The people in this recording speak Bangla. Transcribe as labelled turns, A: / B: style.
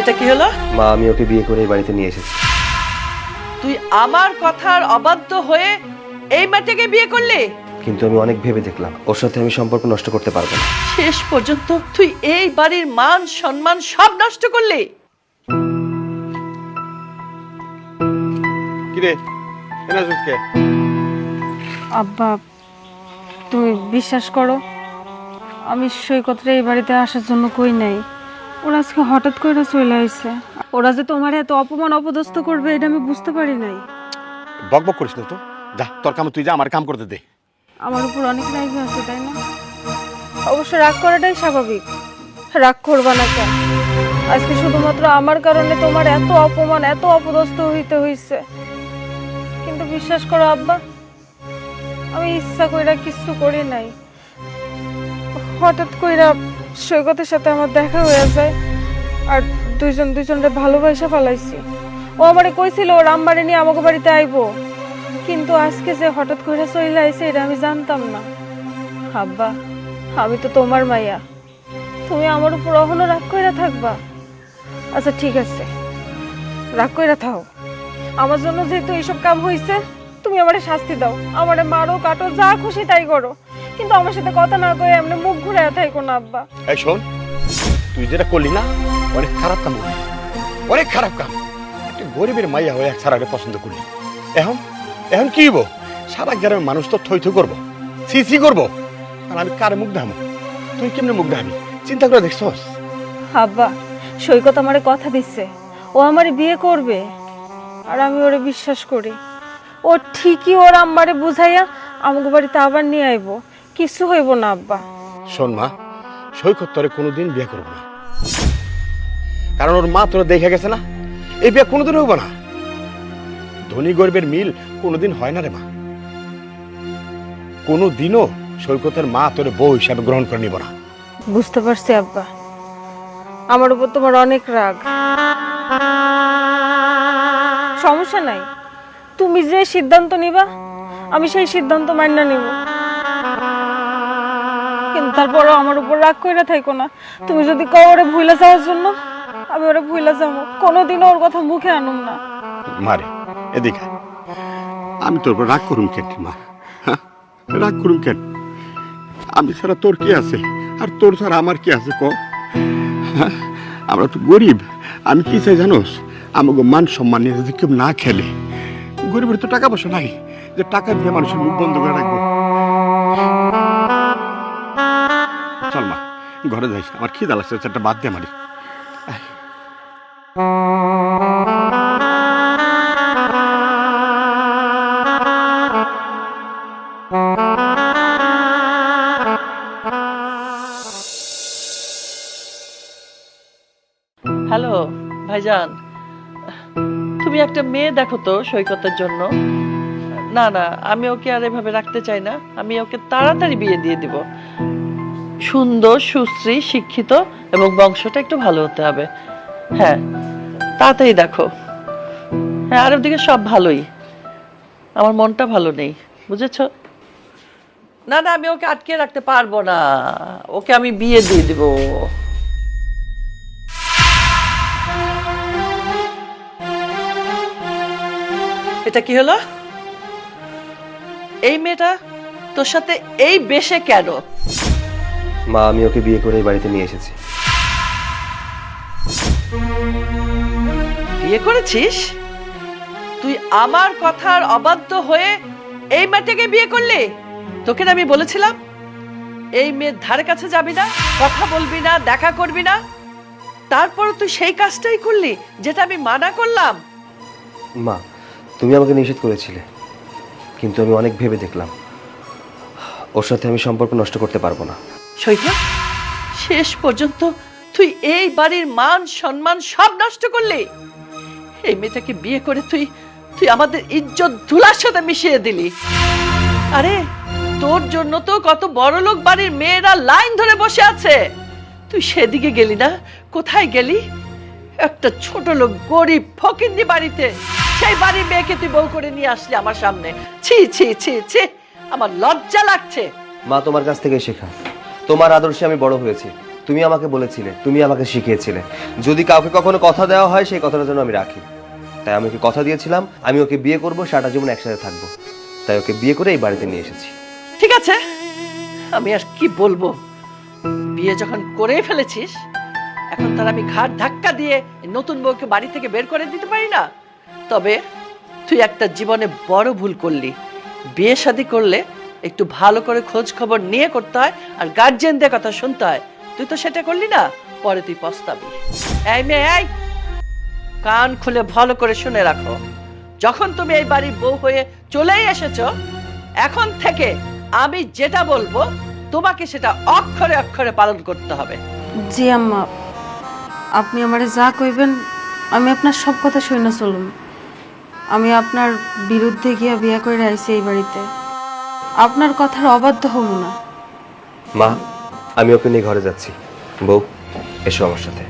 A: এটা কি হলো?
B: মা আমি ওকে বিয়ে করে এই বাড়িতে নিয়ে এসেছি।
A: তুই আমার কথার অবাধ্য হয়ে এই মেয়েটাকে বিয়ে করলি?
B: কিন্তু আমি অনেক ভেবে দেখলাম ওর সাথে আমি সম্পর্ক নষ্ট করতে পারব না।
A: শেষ পর্যন্ত তুই এই বাড়ির মান সম্মান সব নষ্ট করলি।
C: কিরে এনে আসুসকে
D: আব্বা তুমি বিশ্বাস করো আমি সৈকতরা এই বাড়িতে আসার জন্য কই নাই। ওরা আজকে হঠাৎ করে চলে আইছে ওরা যে তোমার এত অপমান অপদস্থ করবে এটা আমি বুঝতে পারি নাই।
C: বক বক করিস না তো। যা তোর কাম তুই যা আমার কাম করতে দে।
D: আমার উপর অনেক রাগ আছে তাই না? অবশ্য রাগ করাটাই স্বাভাবিক। রাগ করবা না কেন? আজকে শুধুমাত্র আমার কারণে তোমার এত অপমান এত অপদস্থ হইতে হইছে। কিন্তু বিশ্বাস করো আব্বা আমি ইচ্ছা কইরা কিছু করি নাই। হঠাৎ কইরা সৈকতের সাথে আমার দেখা হয়ে যায় আর দুইজন দুইজনরে ভালোবাসা ফেলাইছি ও আমারে কইছিল, ওর আম্মারে নিয়ে আমাকে বাড়িতে আইবো। কিন্তু আজকে যে হঠাৎ করে চলে আইছে, এটা আমি জানতাম না। আব্বা, আমি তো তোমার মাইয়া। তুমি আমার উপর অহনো রাগ কইরা থাকবা। আচ্ছা ঠিক আছে। রাগ কইরা থাও। আমার জন্য যেহেতু এইসব কাম হইছে, তুমি আমারে শাস্তি দাও। আমারে মারো, কাটো, যা খুশি তাই করো। কিন্তু আমার সাথে কথা না কয়ে এমনি মুখ ঘুরে থাইকো না আব্বা।
C: এই শোন তুই যেটা করলি না অনেক খারাপ কাম করলি। অনেক খারাপ কাম। একটা গরিবের মাইয়া হয়ে এক ছাড়াকে পছন্দ করলি। এখন এখন কি হইব? সারা গ্রামের মানুষ তো থই থই করব সি সি করব। আর আমি কার মুখ দেখাবো? তুই কেমনে মুখ দেখাবি? চিন্তা করে দেখছস?
D: আব্বা সৈকত আমারে কথা দিচ্ছে ও আমারে বিয়ে করবে। আর আমি ওরে বিশ্বাস করি। ও ঠিকই ওর আম্মারে বুঝাইয়া আমাকে বাড়িতে আবার নিয়ে আইবো। কিছু হইব না আব্বা।
C: শোন মা সৈকত তোরে কোনোদিন বিয়ে করব না। কারণ ওর মা তোরা দেখে গেছে না এই বিয়ে কোনোদিন হইব না। ধনী গরিবের মিল কোনোদিন হয় না রে মা। কোনোদিনও সৈকতের মা তোরে বউ হিসাবে গ্রহণ করে নিব না।
D: বুঝতে পারছি আব্বা। আমার উপর তোমার অনেক রাগ। সমস্যা নাই। তুমি যে সিদ্ধান্ত নিবা আমি সেই সিদ্ধান্ত মান্য নিব। কিন্তু তারপরও আমার উপর রাগ কইরা থাইকো না। তুমি যদি কও ওরে ভুলে যাওয়ার জন্য, আমি ওরে ভুলে যাব। কোনোদিনও ওর কথা মুখে আনুম না।
C: মারে এদিকে আমি তোর উপর রাগ করুম কেন মা? হ্যাঁ? রাগ করুম কেন? আমি ছাড়া তোর কি আছে? আর তোর ছাড়া আমার কি আছে ক হ্যাঁ? আমরা তো গরিব। আমি কি চাই জানোস? আমাকে মান সম্মান নিয়ে যদি কেউ না খেলে, গরিবের তো টাকা পয়সা নাই। যে টাকা দিয়ে মানুষের মুখ বন্ধ করে রাখব। ঘরে যাই আমার খিদা লাগছে চারটা বাদ দিয়ে মারি
A: হ্যালো, ভাইজান। তুমি একটা মেয়ে দেখো তো সৈকতের জন্য। না না, আমি ওকে আর এভাবে রাখতে চাই না। আমি ওকে তাড়াতাড়ি বিয়ে দিয়ে দিব। সুন্দর, সুশ্রী, শিক্ষিত এবং বংশটা একটু ভালো হতে হবে। হ্যাঁ তাড়াতাড়ি দেখো। হ্যাঁ আর ওদিকে সব ভালোই। আমার মনটা ভালো নেই, বুঝেছ? না না, আমি ওকে আটকে রাখতে পারব না। ওকে আমি বিয়ে দিয়ে দিব। এটা কি হলো? এই মেয়েটা তোর সাথে এই বেশে কেন?
B: মা আমি ওকে বিয়ে করে এই বাড়িতে নিয়ে এসেছি।
A: বিয়ে করেছিস? তুই আমার কথার অবাধ্য হয়ে এই মেয়েটাকে বিয়ে করলি? তোকে না আমি বলেছিলাম? এই মেয়ের ধারে কাছে যাবি না কথা বলবি না দেখা করবি না। তারপর তুই সেই কাজটাই করলি যেটা আমি মানা করলাম।
B: মা তুমি আমাকে নিষেধ করেছিলে কিন্তু আমি অনেক ভেবে দেখলাম। ওর সাথে আমি সম্পর্ক নষ্ট করতে পারব না।
A: সৈকত, শেষ পর্যন্ত তুই এই বাড়ির মান, সম্মান সব নষ্ট করলি। এই মেয়েটাকে বিয়ে করে তুই তুই আমাদের ইজ্জত ধুলার সাথে মিশিয়ে দিলি। আরে, তোর জন্য তো কত বড় লোক বাড়ির মেয়েরা লাইন ধরে বসে আছে। তুই সেদিকে গেলি না? কোথায় গেলি? একটা ছোট লোক, গরিব ফকিন্দি বাড়িতে। সেই বাড়ির মেয়েকে তুই বউ করে নিয়ে আসলি আমার সামনে। ছি ছি ছি ছি, আমার লজ্জা লাগছে।
B: মা তোমার কাছ থেকে শেখা। তোমার আদর্শে আমি বড় হয়েছি। তুমি আমাকে বলেছিলে, তুমি আমাকে শিখিয়েছিলে। যদি কাউকে কখনো কথা দেওয়া হয়, সেই কথাটা যেন আমি রাখি। তাই আমি ওকে কথা দিয়েছিলাম, আমি ওকে বিয়ে করব, সারাটা জীবন একসাথে থাকব। তাই ওকে বিয়ে করে এই বাড়িতে নিয়ে এসেছি।
A: ঠিক আছে। আমি আর কি বলব? বিয়ে যখন করে ফেলেছিস, এখন তার আমি ঘাট ধাক্কা দিয়ে নতুন বউকে বাড়ি থেকে বের করে দিতে পারি না। তবে তুই একটা জীবনে বড় ভুল করলি। বিয়ে শাদী করলে একটু ভালো করে খোঁজ খবর নিয়ে করতে হয় আর গার্জেনদের কথা শুনতে হয়। তুই তো সেটা করলি না? পরে তুই পস্তাবি। এই মেয়ে, এই! কান খুলে ভালো করে শুনে রাখো। যখন তুমি এই বাড়ির বউ হয়ে চলেই এসেছ, এখন থেকে আমি যেটা বলব, তোমাকে সেটা অক্ষরে অক্ষরে পালন করতে হবে।
D: জি আম্মা, আপনি আমারে যা কইবেন, আমি আপনার সব কথা শুনে চলুন আমি আপনার বিরুদ্ধে গিয়া বিয়া করে আইছি এই বাড়িতে। আপনার কথার অবাধ্য হব না।
B: মা, আমি ওকে নিয়ে ঘরে যাচ্ছি। বউ, এসো আমার সাথে।